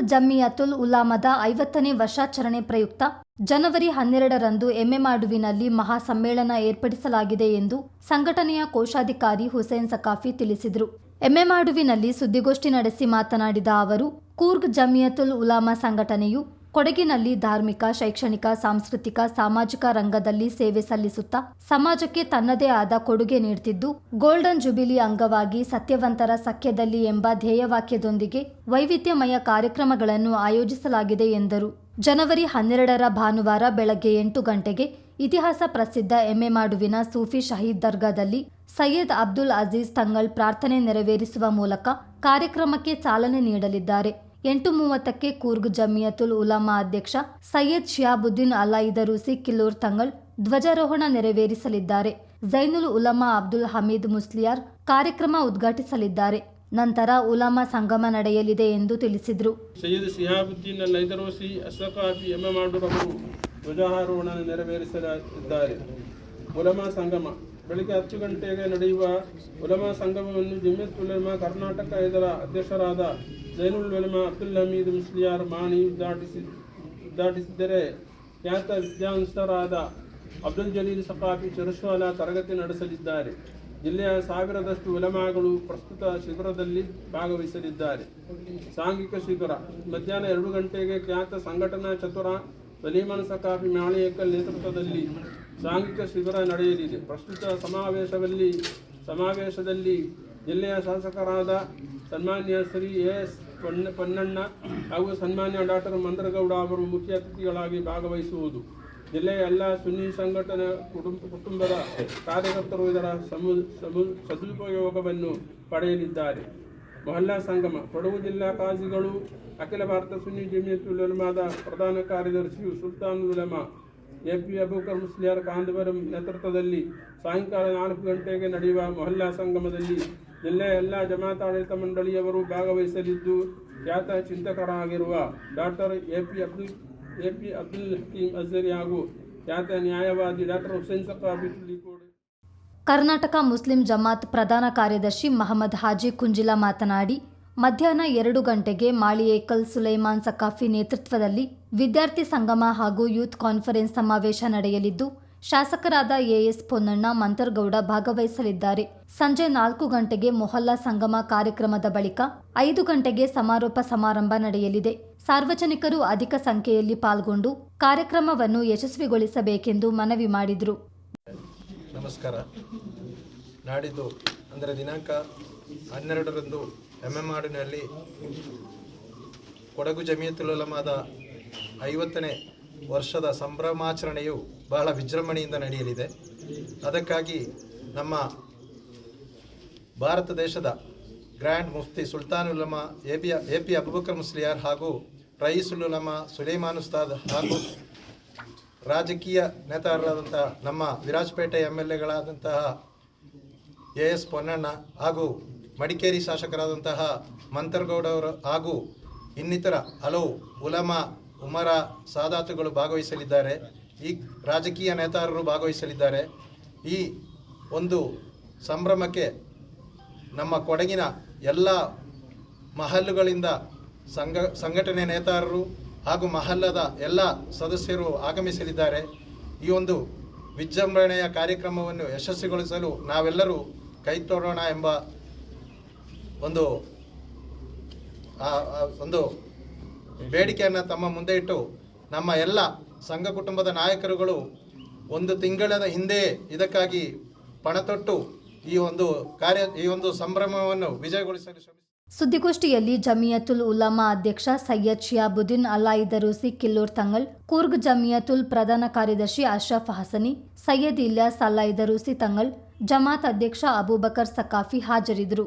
ಜಮ್ಮಿಯತುಲ್ ಉಲಾಮದ ಐವತ್ತನೇ ವರ್ಷಾಚರಣೆ ಪ್ರಯುಕ್ತ ಜನವರಿ ಹನ್ನೆರಡರಂದು ಎಮ್ಮೆಮಾಡುವಿನಲ್ಲಿ ಮಹಾ ಸಮ್ಮೇಳನ ಏರ್ಪಡಿಸಲಾಗಿದೆ ಎಂದು ಸಂಘಟನೆಯ ಕೋಶಾಧಿಕಾರಿ ಹುಸೇನ್ ಸಕಾಫಿ ತಿಳಿಸಿದರು. ಎಮ್ಮೆಮಾಡುವಿನಲ್ಲಿ ಸುದ್ದಿಗೋಷ್ಠಿ ನಡೆಸಿ ಮಾತನಾಡಿದ ಅವರು, ಕೂರ್ಗ್ ಜಮಿಯತುಲ್ ಉಲಾಮಾ ಸಂಘಟನೆಯು ಕೊಡಗಿನಲ್ಲಿ ಧಾರ್ಮಿಕ, ಶೈಕ್ಷಣಿಕ, ಸಾಂಸ್ಕೃತಿಕ, ಸಾಮಾಜಿಕ ರಂಗದಲ್ಲಿ ಸೇವೆ ಸಲ್ಲಿಸುತ್ತಾ ಸಮಾಜಕ್ಕೆ ತನ್ನದೇ ಆದ ಕೊಡುಗೆ ನೀಡುತ್ತಿದ್ದು ಗೋಲ್ಡನ್ ಜುಬಿಲಿ ಅಂಗವಾಗಿ ಸತ್ಯವಂತರ ಸಖ್ಯದಲ್ಲಿ ಎಂಬ ಧ್ಯೇಯವಾಕ್ಯದೊಂದಿಗೆ ವೈವಿಧ್ಯಮಯ ಕಾರ್ಯಕ್ರಮಗಳನ್ನು ಆಯೋಜಿಸಲಾಗಿದೆ ಎಂದರು. ಜನವರಿ ಹನ್ನೆರಡರ ಭಾನುವಾರ ಬೆಳಗ್ಗೆ ಎಂಟು ಗಂಟೆಗೆ ಇತಿಹಾಸ ಪ್ರಸಿದ್ಧ ಎಮ್ಮೆಮಾಡುವಿನ ಸೂಫಿ ಶಹೀದ್ ದರ್ಗಾದಲ್ಲಿ ಸೈಯದ್ ಅಬ್ದುಲ್ ಅಜೀಜ್ ತಂಗಳ್ ಪ್ರಾರ್ಥನೆ ನೆರವೇರಿಸುವ ಮೂಲಕ ಕಾರ್ಯಕ್ರಮಕ್ಕೆ ಚಾಲನೆ ನೀಡಲಿದ್ದಾರೆ. ಎಂಟು ಮೂವತ್ತಕ್ಕೆ ಕೂರ್ಗ್ ಜಮಿಯತುಲ್ ಉಲಾಮಾ ಅಧ್ಯಕ್ಷ ಸೈಯದ್ ಶಿಯಾಬುದ್ದೀನ್ ಅಲಾಯಿದರೂಸಿ ಕಿಲ್ಲೂರ್ ತಂಗಳ್ ಧ್ವಜಾರೋಹಣ ನೆರವೇರಿಸಲಿದ್ದಾರೆ. ಜೈನುಲ್ ಉಲಮಾ ಅಬ್ದುಲ್ ಹಮೀದ್ ಮುಸ್ಲಿಯಾರ್ ಕಾರ್ಯಕ್ರಮ ಉದ್ಘಾಟಿಸಲಿದ್ದಾರೆ. ನಂತರ ಉಲಾಮಾ ಸಂಗಮ ನಡೆಯಲಿದೆ ಎಂದು ತಿಳಿಸಿದರು. ಸೈಯದ್ ಸಿಹಾಬುದ್ದೀನ್ ಲೈದರೋಸಿ ಅಸಕಾಫಿ ಎಮ್ಮೆಮಾಡುರವರು ಧ್ವಜಾರೋಹಣ ನೆರವೇರಿಸಲಿದ್ದಾರೆ. ಉಲಮಾ ಸಂಗಮ ಬೆಳಿಗ್ಗೆ ಹತ್ತು ಗಂಟೆಗೆ ನಡೆಯುವ ಉಲಮಾ ಸಂಗಮವನ್ನು ಜಮಿಯತ್ ಉಲಮಾ ಕರ್ನಾಟಕ ಇದರ ಅಧ್ಯಕ್ಷರಾದ ಜೈನುಲ್ ಉಲಮಾ ಅಬ್ದುಲ್ ಹಮೀದ್ ಮುಸ್ಲಿಯಾರ್ ಮಾಣಿ ಉದ್ಘಾಟಿಸಿ ಉದ್ಘಾಟಿಸಿದ್ದರೆ ಖ್ಯಾತ ವಿದ್ಯಾಂಸರಾದ ಅಬ್ದುಲ್ ಜಲೀಲ್ ಸಫಾಫಿ ಚರುಶ್ವಾಲ ತರಗತಿ ನಡೆಸಲಿದ್ದಾರೆ. ಜಿಲ್ಲೆಯ ಸಾವಿರದಷ್ಟು ಉಲಮಾಗಳು ಪ್ರಸ್ತುತ ಶಿಬಿರದಲ್ಲಿ ಭಾಗವಹಿಸಲಿದ್ದಾರೆ. ಸಾಂಘಿಕ ಶಿಬಿರ. ಮಧ್ಯಾಹ್ನ ಎರಡು ಗಂಟೆಗೆ ಖ್ಯಾತ ಸಂಘಟನಾ ಚತುರ ವಲೀಮನ್ ಸಕಾಫಿ ಮಾಳಿಯಕ್ಕಲ್ ನೇತೃತ್ವದಲ್ಲಿ ಸಾಂಘಿಕ ಶಿಬಿರ ನಡೆಯಲಿದೆ. ಪ್ರಸ್ತುತ ಸಮಾವೇಶದಲ್ಲಿ ಸಮಾವೇಶದಲ್ಲಿ ಜಿಲ್ಲೆಯ ಶಾಸಕರಾದ ಸನ್ಮಾನ್ಯ ಶ್ರೀ ಎಸ್ ಪೊನ್ನ, ಪೊನ್ನಣ್ಣ ಹಾಗೂ ಸನ್ಮಾನ್ಯ ಡಾಕ್ಟರ್ ಮಂದರಗೌಡ ಅವರು ಮುಖ್ಯ ಅತಿಥಿಗಳಾಗಿ ಭಾಗವಹಿಸುವುದು. ಜಿಲ್ಲೆಯ ಎಲ್ಲ ಸುನ್ನಿ ಸಂಘಟನೆ ಕುಟುಂಬ ಕುಟುಂಬದ ಕಾರ್ಯಕರ್ತರು ಇದರ ಸಮು ಸಮು, ಸದುಪಯೋಗವನ್ನು ಪಡೆಯಲಿದ್ದಾರೆ. ಮೊಹಲ್ಲಾ ಸಂಗಮ, ಕೊಡಗು ಜಿಲ್ಲಾ ಕಾಜಿಗಳು ಅಖಿಲ ಭಾರತ ಸುನ್ನಿ ಜಮಿಯತ್ ಉಲಮಾದ ಪ್ರಧಾನ ಕಾರ್ಯದರ್ಶಿಯು ಸುಲ್ತಾನ್ ಉಲಮಾ ಎ ಪಿ ಅಬೂಕರ್ ಮುಸ್ಲಿಯಾರ್ ಕಾಂದವರಂ ನೇತೃತ್ವದಲ್ಲಿ ಸಾಯಂಕಾಲ ನಾಲ್ಕು ಗಂಟೆಗೆ ನಡೆಯುವ ಮೊಹಲ್ಲಾ ಸಂಗಮದಲ್ಲಿ ಜಿಲ್ಲೆಯ ಎಲ್ಲ ಜಮಾತಾಡಳಿತ ಮಂಡಳಿಯವರು ಭಾಗವಹಿಸಲಿದ್ದು ಖ್ಯಾತ ಚಿಂತಕರಾಗಿರುವ doctor A P Abdul, A P Abdul Hakeem Azhari ಹಾಗೂ ಖ್ಯಾತ ನ್ಯಾಯವಾದಿ ಡಾಕ್ಟರ್ ಹುಸೇನ್ ಸಕಾಫಿ ತುಳಿಕೋಡೆ ಕರ್ನಾಟಕ ಮುಸ್ಲಿಂ ಜಮಾತ್ ಪ್ರಧಾನ ಕಾರ್ಯದರ್ಶಿ ಮಹಮ್ಮದ್ ಹಾಜಿ ಕುಂಜಿಲಾ ಮಾತನಾಡಿ ಮಧ್ಯಾಹ್ನ ಎರಡು ಗಂಟೆಗೆ ಮಾಳಿಯೇಕಲ್ ಸುಲೈಮಾನ್ ಸಕಾಫಿ ನೇತೃತ್ವದಲ್ಲಿ ವಿದ್ಯಾರ್ಥಿ ಸಂಗಮ ಹಾಗೂ ಯೂತ್ ಕಾನ್ಫರೆನ್ಸ್ ಸಮಾವೇಶ ನಡೆಯಲಿದ್ದು, ಶಾಸಕರಾದ ಎಎಸ್ ಪೊನ್ನಣ್ಣ ಮಂತರ್ಗೌಡ ಭಾಗವಹಿಸಲಿದ್ದಾರೆ. ಸಂಜೆ ನಾಲ್ಕು ಗಂಟೆಗೆ ಮೊಹಲ್ಲಾ ಸಂಗಮ ಕಾರ್ಯಕ್ರಮದ ಬಳಿಕ ಐದು ಗಂಟೆಗೆ ಸಮಾರೋಪ ಸಮಾರಂಭ ನಡೆಯಲಿದೆ. ಸಾರ್ವಜನಿಕರು ಅಧಿಕ ಸಂಖ್ಯೆಯಲ್ಲಿ ಪಾಲ್ಗೊಂಡು ಕಾರ್ಯಕ್ರಮವನ್ನು ಯಶಸ್ವಿಗೊಳಿಸಬೇಕೆಂದು ಮನವಿ ಮಾಡಿದರು. ನಮಸ್ಕಾರ. ನಾಡಿದ್ದು ಅಂದರೆ ದಿನಾಂಕ ಹನ್ನೆರಡರಂದು ಎಮ್ಮೆಮಾಡಿನಲ್ಲಿ ಕೊಡಗು ಜಮಿಯತುಲಮಾದ ಐವತ್ತನೇ ವರ್ಷದ ಸಂಭ್ರಮಾಚರಣೆಯು ಬಹಳ ವಿಜೃಂಭಣೆಯಿಂದ ನಡೆಯಲಿದೆ. ಅದಕ್ಕಾಗಿ ನಮ್ಮ ಭಾರತ ದೇಶದ grand Mufti Sultan Ulama, A P A P Abubakar Musliyar ಹಾಗೂ ರಯೀಸುಲ್ ಉಲಮಾ ಸುಲೈಮಾನ್ ಉಸ್ತಾದ್ ಹಾಗೂ ರಾಜಕೀಯ ನೇತಾರರಾದಂತಹ ನಮ್ಮ ವಿರಾಜಪೇಟೆ ಎಂ ಎಲ್ ಎಗಳಾದಂತಹ ಎ ಎಸ್ ಪೊನ್ನಣ್ಣ ಹಾಗೂ ಮಡಿಕೇರಿ ಶಾಸಕರಾದಂತಹ ಮಂತರ್ಗೌಡವರು ಹಾಗೂ ಇನ್ನಿತರ ಹಲವು ಉಲಮ, ಉಮರ ಸಾದಾತುಗಳು ಭಾಗವಹಿಸಲಿದ್ದಾರೆ. ಈ ರಾಜಕೀಯ ನೇತಾರರು ಭಾಗವಹಿಸಲಿದ್ದಾರೆ. ಈ ಒಂದು ಸಂಭ್ರಮಕ್ಕೆ ನಮ್ಮ ಕೊಡಗಿನ ಎಲ್ಲ ಮಹಲ್ಲುಗಳಿಂದ ಸಂಘ, ಸಂಘಟನೆ ನೇತಾರರು ಹಾಗೂ ಮಹಲ್ಲದ ಎಲ್ಲ ಸದಸ್ಯರು ಆಗಮಿಸಲಿದ್ದಾರೆ. ಈ ಒಂದು ವಿಜೃಂಭಣೆಯ ಕಾರ್ಯಕ್ರಮವನ್ನು ಯಶಸ್ವಿಗೊಳಿಸಲು ನಾವೆಲ್ಲರೂ ಕೈ ಎಂಬ ಒಂದು ಒಂದು ಬೇಡಿಕೆಯನ್ನು ತಮ್ಮ ಮುಂದೆ ಇಟ್ಟು ನಮ್ಮ ಎಲ್ಲ ಸಂಘ ಕುಟುಂಬದ ನಾಯಕರುಗಳು ಒಂದು ತಿಂಗಳದ ಹಿಂದೆ ಇದಕ್ಕಾಗಿ ಪಣತೊಟ್ಟು ಈ ಒಂದು ಕಾರ್ಯ, ಈ ಒಂದು ಸಂಭ್ರಮವನ್ನು ವಿಜಯಗೊಳಿಸಲು ಶ್ರಮಿಸಿ ಸುದ್ದಿಗೋಷ್ಠಿಯಲ್ಲಿ ಜಮಿಯತುಲ್ ಉಲಮಾ ಅಧ್ಯಕ್ಷ ಸೈಯದ್ ಶಿಯಾಬುದ್ದೀನ್ ಅಲಾಯಿದರೂಸಿ ಕಿಲ್ಲೂರ್ ತಂಗಳ್ ಕೂರ್ಗ್ ಜಮಿಯತುಲ್ ಪ್ರಧಾನ ಕಾರ್ಯದರ್ಶಿ ಅಶ್ರಫ್ ಹಸನಿ, ಸೈಯದ್ ಇಲ್ಯಾಸ್ ಅಲಾಯಿದರೂಸಿ ತಂಗಳ್ ಜಮಾತ್ ಅಧ್ಯಕ್ಷ ಅಬೂಬಕರ್ ಸಕಾಫಿ ಹಾಜರಿದ್ದರು.